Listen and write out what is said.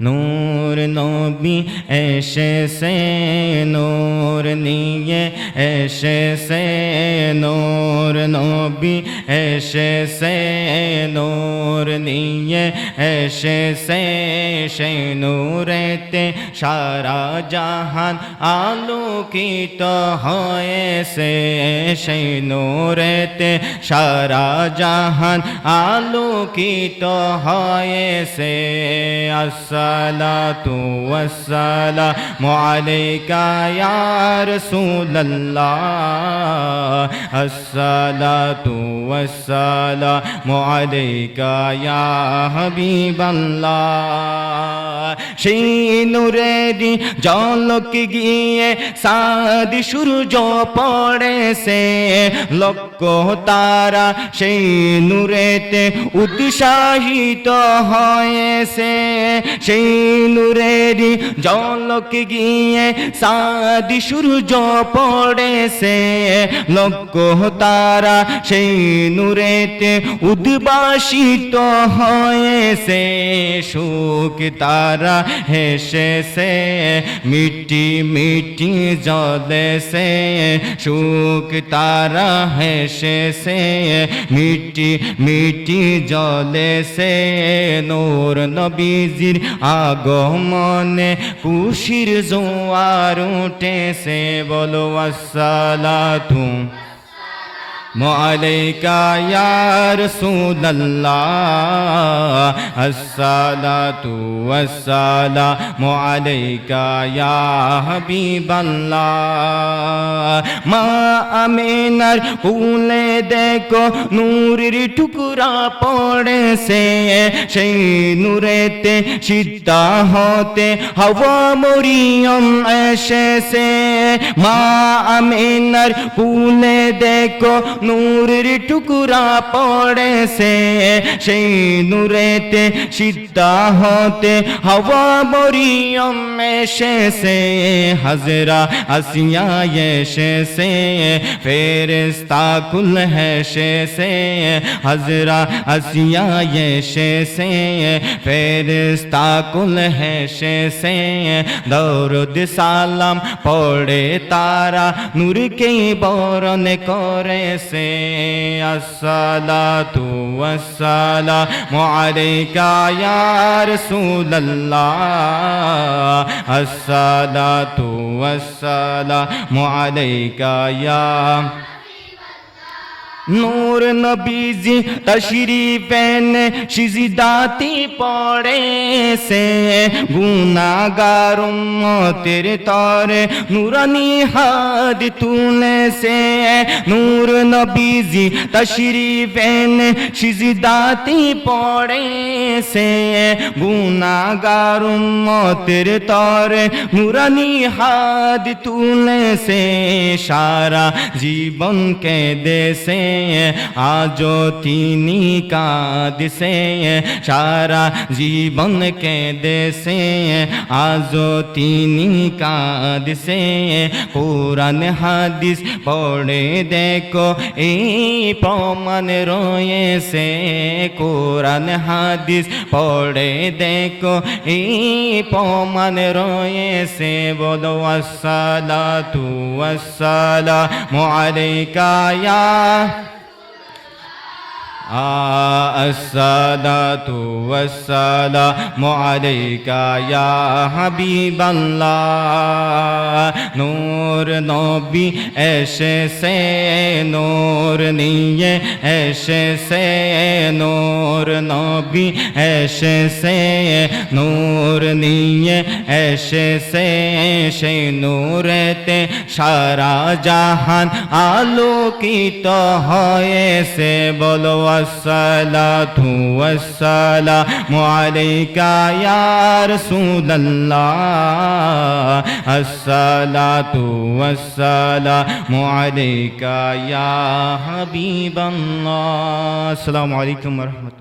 নূর নবী এসেছে, নূর নিয়ে এসেছে, নূর নবী এসেছে, নূর নিয়ে এসেছে। সেই নূরেতে সারা জাহান আলোকিত হয়েছে। সেই নূরেতে সারা জাহান আলোকিত হয়েছে। আসসালাতু ওয়াসসালামু আলাইকা ইয়া রাসূলুল্লাহ আসসালাতু ওয়াসসালামু আলাইকা ইয়া হাবিবাল্লাহ সেই নূরেরই জলক গিয়ে সাদি সূর্য পড়েছে লক্ষ তারা সেই নূরেতে উৎসাহিত হয়েছে সেই নূরেরই জলক গিয়ে সাদি সূর্য পড়েছে। লক্ষ তারা সেই নূরেতে উদ্বাসিত হয়েছে। সুখ তারা হেসেছে, মিটি মিটি জলেছে সুখ তারা হেসেছে, মিটি মিটি জলেছে নূর নবীজির আগমনে খুশির জোয়ার উঠেছে বলো আসসালাতু عليك يا رسول الله الصلاة والسلام عليك يا حبيب الله মা আমিনার কুলে দেখো নূরের টুকরা পড়েছে সেই নূরেতে সিদ্ধা হতে হওয়া মরিয়ম এসেছে মা আমিনার কুলে দেখো, নূরের টুকরা পড়েছে। সেই নূরেতে সিদ্ধা হতে হওয়া মরিয়ম এসেছে হাজরা আসিয়া এসেছে ফেরেস্তা কুল হেসেছে। হাজরা আসিয়া এসেছে ফেরেস্তা কুল হেসেছে। দৌরদ সালাম পড়ে তারা নূরকে বরণ করেছে আসসালাতু ওয়াসসালামু আলাইকা ইয়া রাসূলুল্লাহ। আসসালাতু ওয়াসসালামু আলাইকা ইয়া নূর নবীজি তশরিফেন সিজদাতি পড়েছে গুনাগার উম্মতের তরে নুরানি হাত তুলেছে নূর নবীজি তশরিফেন সিজদাতি পড়েছে গুনাগার উম্মতের তরে নুরানি হাত তুলেছে সারা জীবনকে দেশে آجو تینی کا دسے جیبن کے دیسے آجو تینی کا دسے قرآن حدیث پڑھے دیکھو۔ ای پومن روئے سے قرآن حدیث پڑھے دیکھو۔ ای پومن روئے سے بولو، السلام تو السلام علیکہ یا الصلاة والسلام عليك يا حبيب الله নূর নবী এসেছে নূর নিয়ে এসেছে নূর নবী এসেছে নূর নিয়ে এসেছে সেই নূরেতে সারা জাহান আলোকিত হয়েছে বলো আসসালাতু ওয়াসসালামু আলাইকা ইয়া রাসূলুল্লাহ আসসালাতু ওয়াসসালামু আলাইকা ইয়া হাবিবাল্লাহ। আসসালামু আলাইকুম রাহমাতুল্লাহ।